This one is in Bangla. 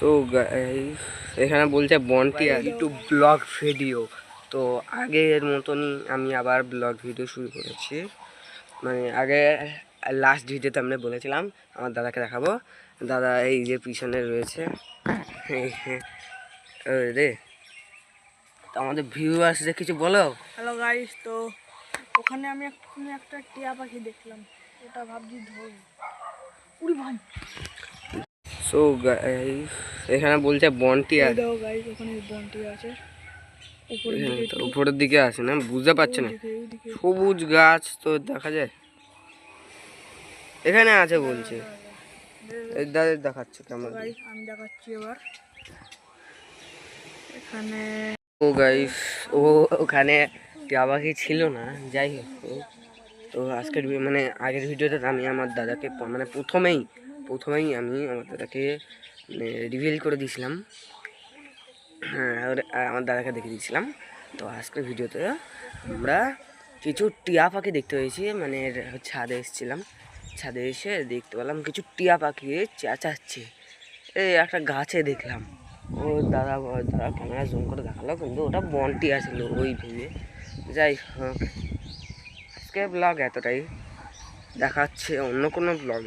সো এখানে বলছে বন্টি আর একটু ব্লগ ভিডিও তো আগের মতনই আমি আবার ব্লগ ভিডিও শুরু করেছি। মানে আগে লাস্ট ভিডিওতে আমরা বলেছিলাম আমার দাদাকে দেখাবো। দাদা এই যে পিছনে রয়েছে। হ্যাঁ, রে। তো আমাদের ভিউয়ার্সদের কিছু বলো? হ্যালো গাইস তো ওখানে আমি একটা টিয়া পাখি দেখলাম। ওটা ভাবছি ধরব। উড়ি ভাই সো এখানে বলছে বন্টি আর দাও গাইস ওখানে বন্টি আছে। উপরের দিকে আছে না? বুঝতে পারছি না। সবুজ গাছ তো দেখা যায়। এখানে আছে বলছে। এই দাদা দেখাচ্ছে কেমন আমি দেখাচ্ছি এবার। এখানে ও গাইস ও ওখানে টিয়া পাখি ছিল না। যাই হোক তো আজকের মানে আগের ভিডিওতে আমি আমার দাদাকে মানে প্রথমেই প্রথমেই আমি আমার দাদাকে মানে রিভিল করে দিয়েছিলাম। হ্যাঁ আমার দাদাকে দেখে দিয়েছিলাম। তো আজকের ভিডিওতে আমরা কিছু টিয়া পাখি দেখতে পেয়েছি। মানে ছাদে এসেছিলাম। ছাদে এসে দেখতে পেলাম কিছু টিয়া পাখি চেঁচাচ্ছে। এই একটা গাছে দেখলাম। ও দাদা দাদা ক্যামেরা জুম করে দেখাল, কিন্তু ওটা বনটি আসলো ওই ভেবে। যাই হোক আজকে ব্লগ এতটাই। দেখাচ্ছে অন্য কোনো ব্লগে